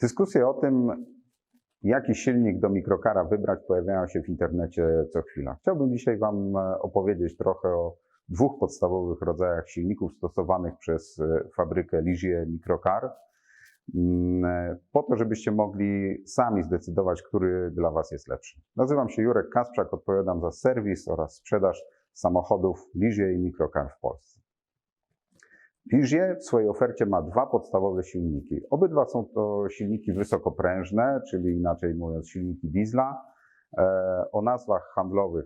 Dyskusje o tym, jaki silnik do mikrokara wybrać, pojawiają się w internecie co chwila. Chciałbym dzisiaj Wam e, opowiedzieć trochę o dwóch podstawowych rodzajach silników stosowanych przez e, fabrykę Ligier Microcar, mm, e, po to, żebyście mogli sami zdecydować, który dla Was jest lepszy. Nazywam się Jurek Kasprzak, odpowiadam za serwis oraz sprzedaż samochodów Ligier i Microcar w Polsce. Ligier w swojej ofercie ma dwa podstawowe silniki. Obydwa są to silniki wysokoprężne, czyli inaczej mówiąc silniki diesla, e, o nazwach handlowych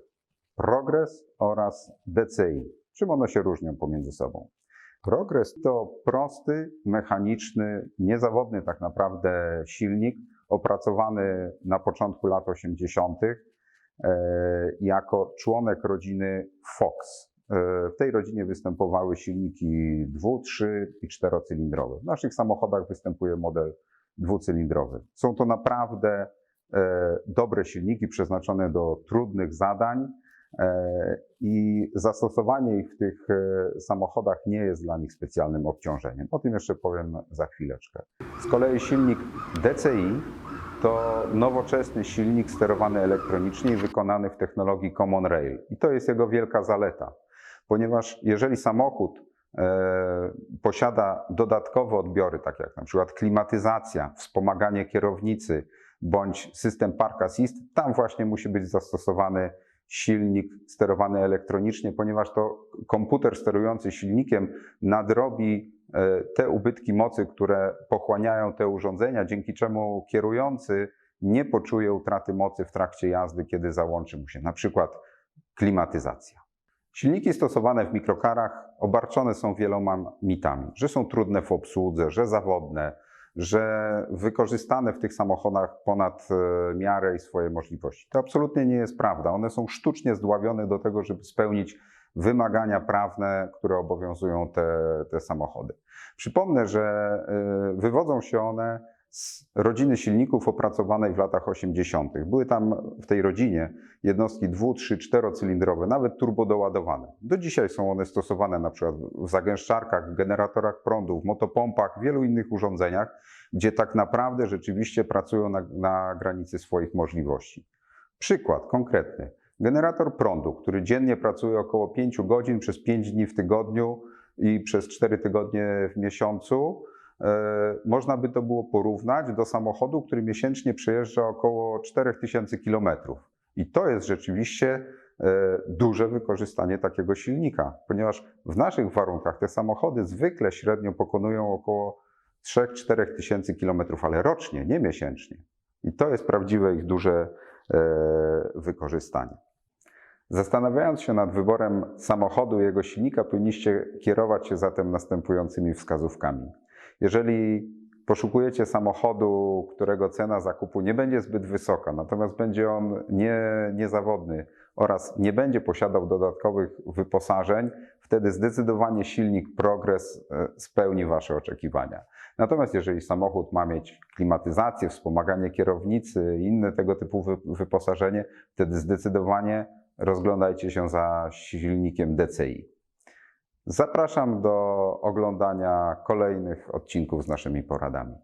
Progress oraz DCI. Czym one się różnią pomiędzy sobą? Progress to prosty, mechaniczny, niezawodny tak naprawdę silnik, opracowany na początku lat 80. e, jako członek rodziny Fox. W tej rodzinie występowały silniki dwu-, trzy- i czterocylindrowe. W naszych samochodach występuje model dwucylindrowy. Są to naprawdę e, dobre silniki przeznaczone do trudnych zadań e, i zastosowanie ich w tych e, samochodach nie jest dla nich specjalnym obciążeniem. O tym jeszcze powiem za chwileczkę. Z kolei silnik DCI to nowoczesny silnik sterowany elektronicznie i wykonany w technologii Common Rail. I to jest jego wielka zaleta ponieważ jeżeli samochód e, posiada dodatkowe odbiory, takie jak na przykład klimatyzacja, wspomaganie kierownicy bądź system park assist, tam właśnie musi być zastosowany silnik sterowany elektronicznie, ponieważ to komputer sterujący silnikiem nadrobi e, te ubytki mocy, które pochłaniają te urządzenia, dzięki czemu kierujący nie poczuje utraty mocy w trakcie jazdy, kiedy załączy mu się na przykład klimatyzacja. Silniki stosowane w mikrokarach obarczone są wieloma mitami, że są trudne w obsłudze, że zawodne, że wykorzystane w tych samochodach ponad e, miarę i swoje możliwości. To absolutnie nie jest prawda. One są sztucznie zdławione do tego, żeby spełnić wymagania prawne, które obowiązują te, te samochody. Przypomnę, że e, wywodzą się one z rodziny silników opracowanej w latach 80. Były tam w tej rodzinie jednostki dwu, trzy, czterocylindrowe, nawet turbodoładowane. Do dzisiaj są one stosowane na przykład w zagęszczarkach, w generatorach prądu, w motopompach, w wielu innych urządzeniach, gdzie tak naprawdę rzeczywiście pracują na, na granicy swoich możliwości. Przykład konkretny. Generator prądu, który dziennie pracuje około 5 godzin przez 5 dni w tygodniu i przez 4 tygodnie w miesiącu, można by to było porównać do samochodu, który miesięcznie przejeżdża około 4000 km. I to jest rzeczywiście e, duże wykorzystanie takiego silnika, ponieważ w naszych warunkach te samochody zwykle średnio pokonują około 3-4 tysięcy km, ale rocznie, nie miesięcznie. I to jest prawdziwe ich duże e, wykorzystanie. Zastanawiając się nad wyborem samochodu i jego silnika, powinniście kierować się zatem następującymi wskazówkami. Jeżeli poszukujecie samochodu, którego cena zakupu nie będzie zbyt wysoka, natomiast będzie on nie, niezawodny oraz nie będzie posiadał dodatkowych wyposażeń, wtedy zdecydowanie silnik Progress e, spełni Wasze oczekiwania. Natomiast jeżeli samochód ma mieć klimatyzację, wspomaganie kierownicy i inne tego typu wy- wyposażenie, wtedy zdecydowanie rozglądajcie się za silnikiem DCI. Zapraszam do oglądania kolejnych odcinków z naszymi poradami.